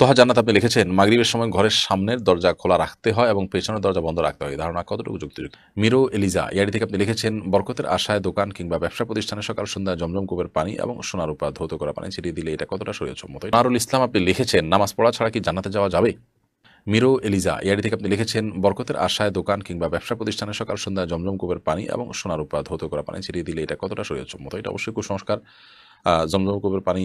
তোহা জান্নাত আপনি লিখেছেন, মাগরিবের সময় ঘরের সামনের দরজা খোলা রাখতে হয় এবং পেছনের দরজা বন্ধ রাখতে হয়। ধারণা কতটুকু যুক্তিযুক্ত? মিরো এলিজা ইয়ারি থেকে আপনি লিখেছেন, বরকতের আশায় দোকান কিংবা ব্যবসা প্রতিষ্ঠানে সকাল সন্ধ্যা জমজম কূপের পানি এবং সোনার উপা ধৌত করা পানি ছিটিয়ে দিলে এটা কতটা শরীয়সম্মত নারুল ইসলাম, আপনি লিখেছেন, নামাজ পড়া ছাড়া কি জান্নাতে যাওয়া যাবে? মিরো এলিজা ইয়ারি থেকে আপনি লিখেছেন, বরকতের আশায় দোকান কিংবা ব্যবসা প্রতিষ্ঠানে সকাল সন্ধ্যা জমজম কূপের পানি এবং সোনার উপা ধৌত করা পানি ছিটিয়ে দিলে এটা কতটা শরীয়সম্মত এটা অবশ্যই কুসংস্কার। জমজম কূপের পানি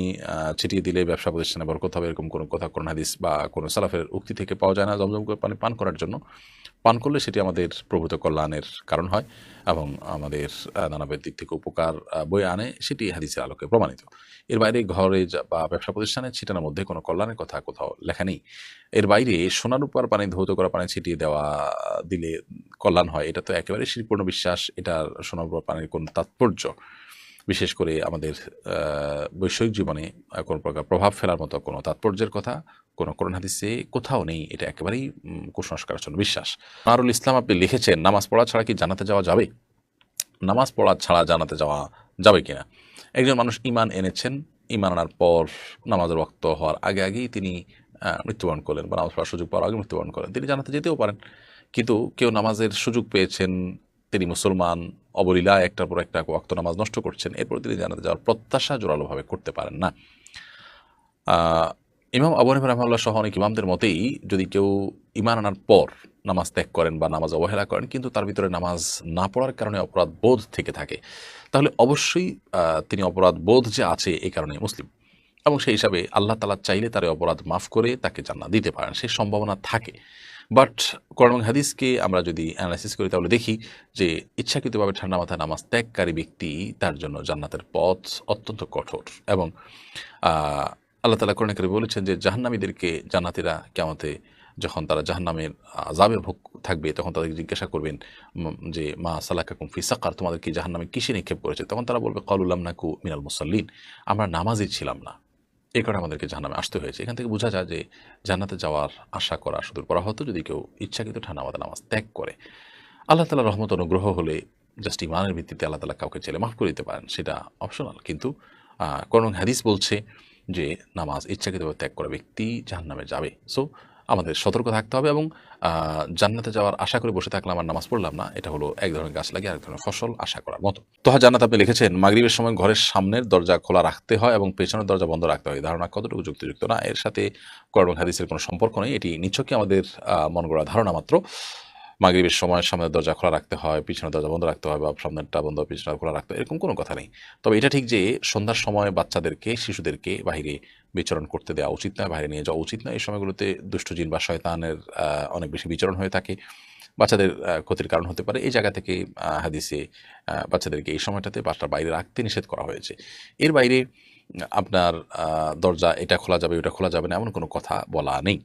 ছিটিয়ে দিলে ব্যবসা প্রতিষ্ঠানে বরকত হবে এরকম কোনো কথা কোন হাদিস বা কোনো সালাফের উক্তি থেকে পাওয়া যায় না। জমজম কূপের পানি পান করার জন্য পান করলে সেটি আমাদের প্রভূত কল্যাণের কারণ হয় এবং আমাদের আহ, নানাবিধ দিক থেকে উপকার বয়ে আনে। সেটি হাদিসের আলোকে প্রমাণিত। এর বাইরে ঘরে বা ব্যবসা প্রতিষ্ঠানে ছিটানোর মধ্যে কোনো কল্যাণের কথা কোথাও লেখা নেই। এর বাইরে সোনার উপর পানি ধৌত করা পানি ছিটিয়ে দেওয়া দিলে কল্যাণ হয়। এটা তো একেবারে শিরপূর্ণ বিশ্বাস। এটার সোনার উপর পানির কোনো তাৎপর্য বিশেষ করে আমাদের বৈষয়িক জীবনে কোনো প্রকার প্রভাব ফেলার মতো কোনো তাৎপর্যের কথা কোনো করোন হাদিসে কোথাও নেই এটা একেবারেই উম, কুসংস্কারের জন্য বিশ্বাস। নারুল ইসলাম আপনি লিখেছেন নামাজ পড়া ছাড়া কি জানাতে যাওয়া যাবে? নামাজ পড়া ছাড়া জানাতে যাওয়া যাবে কিনা? একজন মানুষ ইমান এনেছেন ইমান আনার পর নামাজের রক্ত হওয়ার আগে আগেই তিনি মৃত্যুবরণ করলেন বা নামাজ পড়ার সুযোগ পাওয়ার আগে মৃত্যুবরণ করেন তিনি জানাতে যেতেও পারেন। কিন্তু কেউ নামাজের সুযোগ পেয়েছেন তিনি মুসলমান অবলীলা একটার পর একটা ওয়াক্ত নামাজ নষ্ট করছেন। এরপর তিনি জানাতে যাওয়ার প্রত্যাশা জোরালোভাবে করতে পারেন না। ইমাম আবু হানিফা রহমাল্লাহ সহ অনেক ইমামদের মতেই যদি কেউ ইমান আনার পর নামাজ ত্যাগ করেন বা নামাজ অবহেলা করেন, কিন্তু তার ভিতরে নামাজ না পড়ার কারণে অপরাধ বোধ থেকে থাকে, তাহলে অবশ্যই তিনি অপরাধ বোধ যে আছে এই কারণে মুসলিম। এবং সেই হিসাবে আল্লাহ তালা চাইলে তার অপরাধ মাফ করে তাকে জান্নাত দিতে পারেন। সেই সম্ভাবনা থাকে। বাট কোরআন হাদিসকে আমরা যদি অ্যানালাইসিস করি, তাহলে দেখি যে ইচ্ছাকৃতভাবে ঠান্ডা মাথায় নামাজ ত্যাগকারী ব্যক্তি তার জন্য জান্নাতের পথ অত্যন্ত কঠোর। এবং আল্লাহ তালা কোরআন করে বলেছেন যে জাহান্নামীদেরকে জান্নাতিরা কেমতে যখন তারা জাহান্নামের আজাবে ভোগ থাকবে, তখন তাদেরকে জিজ্ঞাসা করবেন যে মা সালাকাকুম ফি সাকার, তোমাদের কি জাহান্নামে কিসে নিক্ষেপ করেছে? তখন তারা বলবে কলুল্লাম নাকু মিনাল মুসাল্লিন। আমরা নামাজই ছিলাম না। এই কারণে আমাদেরকে জাহান্নামে আসতে হয়েছে। এখান থেকে বোঝা যায় যে জান্নাতে যাওয়ার আশা করা সুদূর করা হতো যদি কেউ ইচ্ছাকৃত ঠান্ডা নামাজ ত্যাগ করে। আল্লাহ তালা রহমত অনুগ্রহ হলে জাস্ট ইমানের ভিত্তিতে আল্লাহ তালা কাউকে ছেলে মাফ করে দিতে পারেন, সেটা অপশনাল কিন্তু কোন হাদিস বলছে যে নামাজ ইচ্ছাকৃতভাবে ত্যাগ করা ব্যক্তি জাহান্নামে যাবে। সো আমাদের সতর্ক থাকতে হবে এবং জান্নাতে যাওয়ার আশা করে বসে থাকলাম আমার নামাজ পড়লাম না। এটা হলো এক ধরনের গাছ লাগিয়ে আরেক ধরনের ফসল আশা করার মতো। তোহা জান্নাত আপনি লিখেছেন, মাগরীবের সময় ঘরের সামনের দরজা খোলা রাখতে হয় এবং পেছনের দরজা বন্ধ রাখতে হয়। ধারণা কতটুকু যুক্তিযুক্ত না? এর সাথে করবং হাদিসের কোনো সম্পর্ক নেই। এটি নিছকই আমাদের মন গড়া ধারণা মাত্র। মাগরিবের সময় সামনের দরজা খোলা রাখতে হয়, পিছনের দরজা বন্ধ রাখতে হয় বা সামনেরটা বন্ধ পিছনের খোলা রাখতে হয়, এরকম কোনো কথা নেই। তবে এটা ঠিক যে সন্ধ্যার সময় বাচ্চাদেরকে, শিশুদেরকে বাইরে বিচরণ করতে দেওয়া উচিত নয় বাইরে নিয়ে যাওয়া উচিত নয়। এই সময়গুলোতে দুষ্টজিন বা শয়তানের অনেক বেশি বিচরণ হয়ে থাকে। বাচ্চাদের ক্ষতির কারণ হতে পারে। এই জায়গা থেকে হাদিসে বাচ্চাদেরকে এই সময়টাতে বাসার বাইরে রাখতে নিষেধ করা হয়েছে। এর বাইরে, আপনার দরজা এটা খোলা যাবে, ওটা খোলা যাবে না, এমন কোনো কথা বলা নেই।